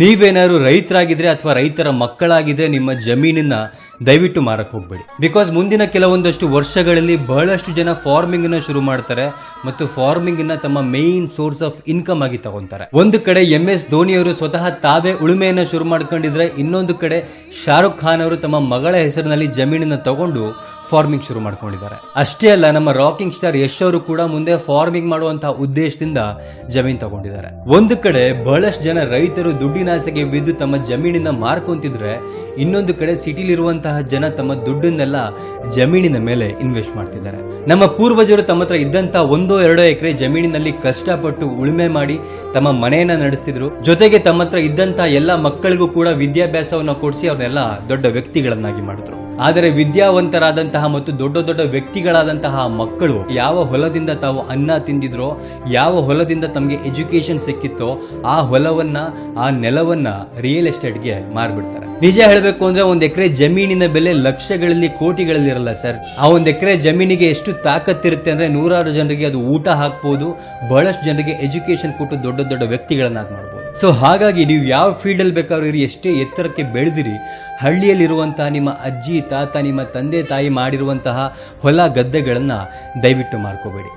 ನೀವೇನಾದ್ರು ರೈತರಾಗಿದ್ರೆ ಅಥವಾ ರೈತರ ಮಕ್ಕಳಾಗಿದ್ರೆ ನಿಮ್ಮ ಜಮೀನನ್ನ ದಯವಿಟ್ಟು ಮಾರಕ್ಕೆ ಹೋಗ್ಬೇಡಿ. ಬಿಕಾಸ್ ಮುಂದಿನ ಕೆಲವೊಂದಷ್ಟು ವರ್ಷಗಳಲ್ಲಿ ಬಹಳಷ್ಟು ಜನ ಫಾರ್ಮಿಂಗ್ನ ಶುರು ಮಾಡ್ತಾರೆ ಮತ್ತು ಫಾರ್ಮಿಂಗ್ನ ತಮ್ಮ ಮೇನ್ ಸೋರ್ಸ್ ಆಫ್ ಇನ್ಕಮ್ ಆಗಿ ತಗೊಂತಾರೆ. ಒಂದು ಕಡೆ ಎಂ ಎಸ್ ಧೋನಿ ಅವರು ಸ್ವತಃ ತಾವೇ ಉಳುಮೆಯನ್ನ ಶುರು ಮಾಡ್ಕೊಂಡಿದ್ರೆ, ಇನ್ನೊಂದು ಕಡೆ ಶಾರುಖ್ ಖಾನ್ ಅವರು ತಮ್ಮ ಮಗಳ ಹೆಸರಿನಲ್ಲಿ ಜಮೀನನ್ನ ತಗೊಂಡು ಫಾರ್ಮಿಂಗ್ ಶುರು ಮಾಡ್ಕೊಂಡಿದ್ದಾರೆ. ಅಷ್ಟೇ ಅಲ್ಲ, ನಮ್ಮ ರಾಕಿಂಗ್ ಸ್ಟಾರ್ ಯಶ್ ಅವರು ಕೂಡ ಮುಂದೆ ಫಾರ್ಮಿಂಗ್ ಮಾಡುವಂತಹ ಉದ್ದೇಶದಿಂದ ಜಮೀನ್ ತಗೊಂಡಿದ್ದಾರೆ. ಒಂದು ಕಡೆ ಬಹಳಷ್ಟು ಜನ ರೈತರು ದುಡ್ಡಿನ ಆಸೆಗೆ ಬಿದ್ದು ತಮ್ಮ ಜಮೀನಿನ ಮಾರ್ಕೊಂತಿದ್ರೆ ಇನ್ನೊಂದು ಕಡೆ ಸಿಟಿಲಿರುವಂತಹ ಜನ ತಮ್ಮ ದುಡ್ಡನ್ನೆಲ್ಲ ಜಮೀನಿನ ಮೇಲೆ ಇನ್ವೆಸ್ಟ್ ಮಾಡ್ತಿದ್ದಾರೆ. ನಮ್ಮ ಪೂರ್ವಜರು ತಮ್ಮ ಹತ್ರ ಇದ್ದಂತಹ ಒಂದೋ ಎರಡೋ ಎಕರೆ ಜಮೀನಿನಲ್ಲಿ ಕಷ್ಟಪಟ್ಟು ಉಳುಮೆ ಮಾಡಿ ತಮ್ಮ ಮನೆಯನ್ನ ನಡೆಸ್ತಿದ್ರು. ಜೊತೆಗೆ ತಮ್ಮ ಹತ್ರ ಇದ್ದಂತಹ ಎಲ್ಲ ಮಕ್ಕಳಿಗೂ ಕೂಡ ವಿದ್ಯಾಭ್ಯಾಸವನ್ನ ಕೊಡಿಸಿ ಅವ್ರನ್ನೆಲ್ಲ ದೊಡ್ಡ ವ್ಯಕ್ತಿಗಳನ್ನಾಗಿ ಮಾಡಿದ್ರು. ಆದರೆ ವಿದ್ಯಾವಂತರಾದಂತಹ ಮತ್ತು ದೊಡ್ಡ ದೊಡ್ಡ ವ್ಯಕ್ತಿಗಳಾದಂತಹ ಮಕ್ಕಳು ಯಾವ ಹೊಲದಿಂದ ತಾವು ಅನ್ನ ತಿಂದಿದ್ರೋ, ಯಾವ ಹೊಲದಿಂದ ತಮಗೆ ಎಜುಕೇಶನ್ ಸಿಕ್ಕಿತ್ತೋ, ಆ ಹೊಲವನ್ನ, ಆ ನೆಲವನ್ನ ರಿಯಲ್ ಎಸ್ಟೇಟ್ಗೆ ಮಾರ್ಬಿಡ್ತಾರೆ. ನಿಜ ಹೇಳಬೇಕು ಅಂದ್ರೆ ಒಂದ್ ಎಕರೆ ಜಮೀನಿನ ಬೆಲೆ ಲಕ್ಷಗಳಲ್ಲಿ, ಕೋಟಿಗಳಲ್ಲಿ ಇರಲ್ಲ ಸರ್. ಆ ಒಂದ್ ಎಕರೆ ಜಮೀನಿಗೆ ಎಷ್ಟು ತಾಕತ್ತಿರುತ್ತೆ ಅಂದ್ರೆ ನೂರಾರು ಜನರಿಗೆ ಅದು ಊಟ ಹಾಕ್ಬೋದು, ಬಹಳಷ್ಟು ಜನರಿಗೆ ಎಜುಕೇಶನ್ ಕೊಟ್ಟು ದೊಡ್ಡ ದೊಡ್ಡ ವ್ಯಕ್ತಿಗಳನ್ನಾಗಿ ಮಾಡ್ಬೋದು. ಸೊ ಹಾಗಾಗಿ ನೀವು ಯಾವ ಫೀಲ್ಡಲ್ಲಿ ಬೇಕಾದ್ರೂ ಇರಿ, ಎಷ್ಟೇ ಎತ್ತರಕ್ಕೆ ಬೆಳೆದಿರಿ, ಹಳ್ಳಿಯಲ್ಲಿರುವಂತಹ ನಿಮ್ಮ ಅಜ್ಜಿ, ತಾತ, ನಿಮ್ಮ ತಂದೆ, ತಾಯಿ ಮಾಡಿರುವಂತಹ ಹೊಲ ಗದ್ದೆಗಳನ್ನು ದಯವಿಟ್ಟು ಮಾಡ್ಕೋಬೇಡಿ.